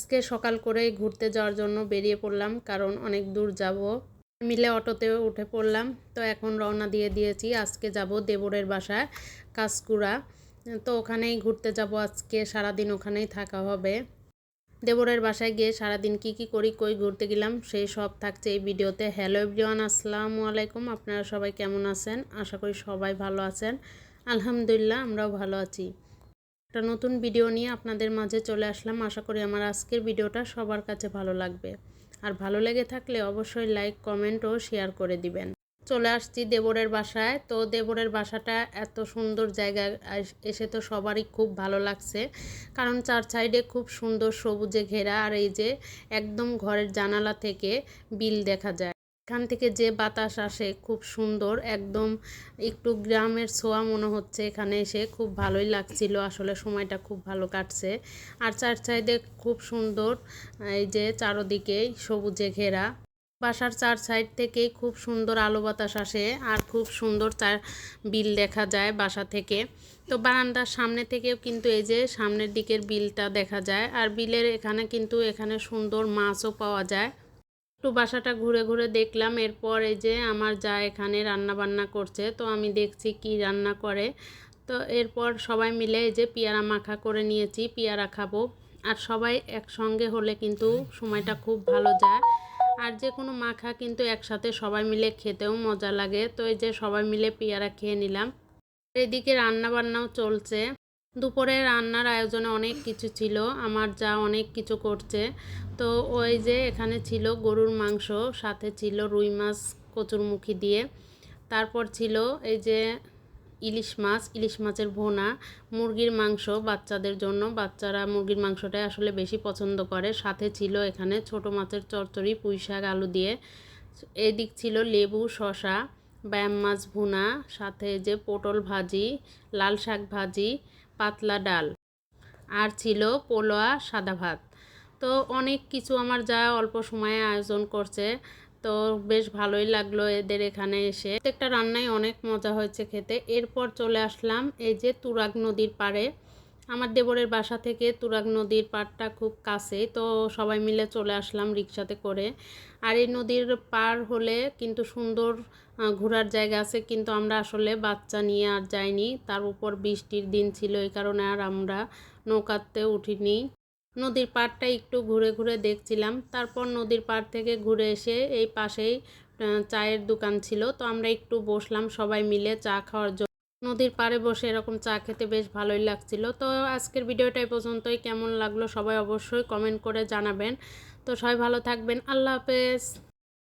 আজকে সকাল করেই ঘুরতে যাওয়ার জন্য বেরিয়ে পড়লাম, কারণ অনেক দূর যাব। মিলে অটোতে উঠে পড়লাম। তো এখন রওনা দিয়ে দিয়েছি, আজকে যাব দেবরের বাসায় কাসকুড়া তো ওখানেই ঘুরতে যাব আজকে, সারাদিন ওখানেই থাকা হবে। দেবরের বাসায় গিয়ে সারাদিন কি কি করি, কই ঘুরতে গেলাম, সেই সব থাকছে এই ভিডিওতে। হ্যালো এভরিওয়ান, আসসালামু আলাইকুম। আপনারা সবাই কেমন আছেন? আশা করি সবাই ভালো আছেন। আলহামদুলিল্লাহ, আমরাও ভালো আছি। একটা নতুন ভিডিও নিয়ে আপনাদের মাঝে চলে আসলাম। আশা করি আমার আজকের ভিডিওটা সবার কাছে ভালো লাগবে। আর ভালো লেগে থাকলে অবশ্যই লাইক কমেন্ট ও শেয়ার করে দিবেন। চলে আসছি দেবরের বাসায়। তো দেবরের বাসাটা এত সুন্দর জায়গায় এসে তো সবারই খুব ভালো লাগছে। কারণ চার সাইডে খুব সুন্দর সবুজে ঘেরা। আর এই যে একদম ঘরের জানালা থেকে বিল দেখা যায়। এখান থেকে যে বাতাস আসে খুব সুন্দর, একদম একটু গ্রামের ছোঁয়া মনে হচ্ছে এখানে এসে, খুব ভালোই লাগছিল, আসলে সময়টা খুব ভালো কাটছে। আর চার সাইডে খুব সুন্দর, এই যে চারোদিকেই সবুজে ঘেরা। বাসার চার সাইড থেকেই খুব সুন্দর আলো বাতাস আসে আর খুব সুন্দর চার বিল দেখা যায় বাসা থেকে। তো বারান্দার সামনে থেকেও কিন্তু এই যে সামনের দিকের বিলটা দেখা যায় আর বিলের এখানে কিন্তু এখানে সুন্দর মাছও পাওয়া যায়। একটু বাসাটা ঘুরে ঘুরে দেখলাম। এরপর এই যে আমার যা এখানে রান্না বান্না করছে, তো আমি দেখছি কি রান্না করে। তো এরপর সবাই মিলে এই যে পেয়ারা মাখা করে নিয়েছি, পেয়ারা খাব। আর সবাই একসঙ্গে হলে কিন্তু সময়টা খুব ভালো যায়। আর যে কোনো মাখা কিন্তু একসাথে সবাই মিলে খেতেও মজা লাগে। তো এই যে সবাই মিলে পেয়ারা খেয়ে নিলাম। এদিকে রান্না বান্নাও চলছে। দুপুরে রান্নার আয়োজনে অনেক কিছু ছিল, আমার যা অনেক কিছু করছে। তো ওই যে এখানে ছিল গরুর মাংস, সাথে ছিল রুই মাছ কচুরমুখী দিয়ে। তারপর ছিল এই যে ইলিশ মাছ, ইলিশ মাছের ভোনা, মুরগির মাংস বাচ্চাদের জন্য। বাচ্চারা মুরগির মাংসটাই আসলে বেশি পছন্দ করে। সাথে ছিল এখানে ছোট মাছের চচ্চড়ি, পুঁই শাক, আলু দিয়ে। এদিক ছিল লেবু শশা ব্যায়াম মাছ, ভুনা, সাথে যে পটল ভাজি, লাল শাক ভাজি পাতলা ডাল। আর ছিল পোলোয়া সাদা ভাত। তো অনেক কিছু আমার যা অল্প সময়ে আয়োজন করছে, তো বেশ ভালোই লাগল এদের এখানে এসে। প্রত্যেকটা রান্নায় অনেক মজা হয়েছে খেতে। এরপর চলে আসলাম এই যে তুরাগ নদীর পাড়ে। আমার দেবরের বাসা থেকে তুরাগ নদীর পাড়টা খুব কাছে, তো সবাই মিলে চলে আসলাম রিক্সাতে করে। আর এই নদীর পার হলে কিন্তু সুন্দর ঘোরার জায়গা আছে, কিন্তু আমরা আসলে বাচ্চা নিয়ে আর যাইনি। তার উপর বৃষ্টির দিন ছিল, এই কারণে আর আমরা নৌকাতে উঠিনি। নদীর পাড়টা একটু ঘুরে ঘুরে দেখছিলাম। তারপর নদীর পাড় থেকে ঘুরে এসে এই পাশেই চায়ের দোকান ছিল, তো আমরা একটু বসলাম সবাই মিলে চা খাওয়ার জন্য নদীর পাড়ে বসে এরকম চা খেতে বেশ ভালোই লাগছিল। তো আজকের ভিডিওটাই পর্যন্তই। কেমন লাগল সবাই অবশ্যই কমেন্ট করে জানাবেন। তো সবাই ভালো থাকবেন। আল্লাহ হাফেজ।